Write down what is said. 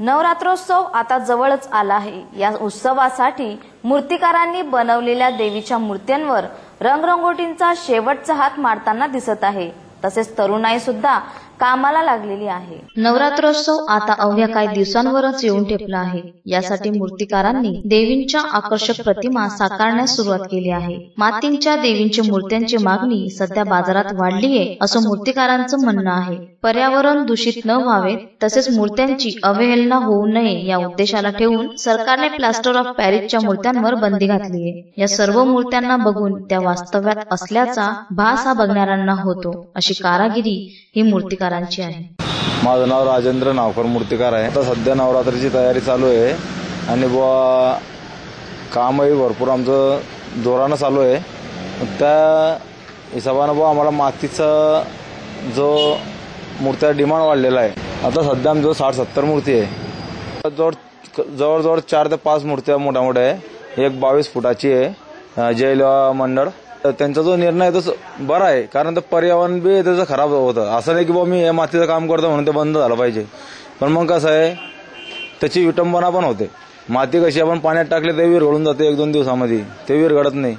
नवरात्रोत्सव आता जवळच आला आहे. या उत्सवासाठी मूर्तिकारांनी बनवलेल्या देवीच्या मूर्त्यांवर रंगरंगोटींचा शेवटचा हात मारताना दिसत आहे. तसेच तरुणाई सुद्धा कामाला लागलेली आहे. नवरात्रोत्सव आता अवघ्या काही दिवसांवरच येऊन ठेपला आहे. यासाठी मूर्तिकारांनी देवींच्या आकर्षक प्रतिमा साकारण्यास सुरुवात केली आहे. मातींच्या देवींच्या मूर्त्यांची मागणी सध्या बाजारात वाढली आहे असं मूर्तिकारांचं म्हणणं आहे. पर्यावरण दूषित न व्हावे तसेच मूर्त्यांची अवहेलना होऊ नये या उद्देशाला ठेवून सरकारने प्लास्टर ऑफ पॅरिसच्या मूर्त्यांवर बंदी घातली आहे. या सर्व मूर्त्यांना बघून त्या वास्तव्यात असल्याचा भास हा बघणाऱ्यांना होतो अशी कारागिरी ही मूर्तिकारांची आहे. माझं नाव राजेंद्र नावकर मूर्तिकार आहे. आता सध्या नवरात्रीची तयारी चालू आहे. आणि बुवा कामही भरपूर आमचं जोरानं चालू आहे. त्या हिशोबानं बुवा आम्हाला मातीचा जो मूर्त्या डिमांड वाढलेला आहे. आता सध्या आमचं साठ सत्तर मूर्ती आहे. जवळ जवळजवळ चार ते पाच मूर्त्या मोठ्या मोठ्या आहे. एक बावीस फुटाची आहे. अं, मंडळ. त्यांचा जो निर्णय आहे तो बरा आहे. कारण तर पर्यावरण बी त्याचं खराब होतं. असं नाही की बाबा मी हे मातीचं काम करतो म्हणून ते बंद झालं पाहिजे. पण मग कसं आहे त्याची विटंबना पण होते. माती कशी आपण पाण्यात टाकली ते विरघळून जाते एक दोन दिवसामध्ये. ते विरघळत नाही.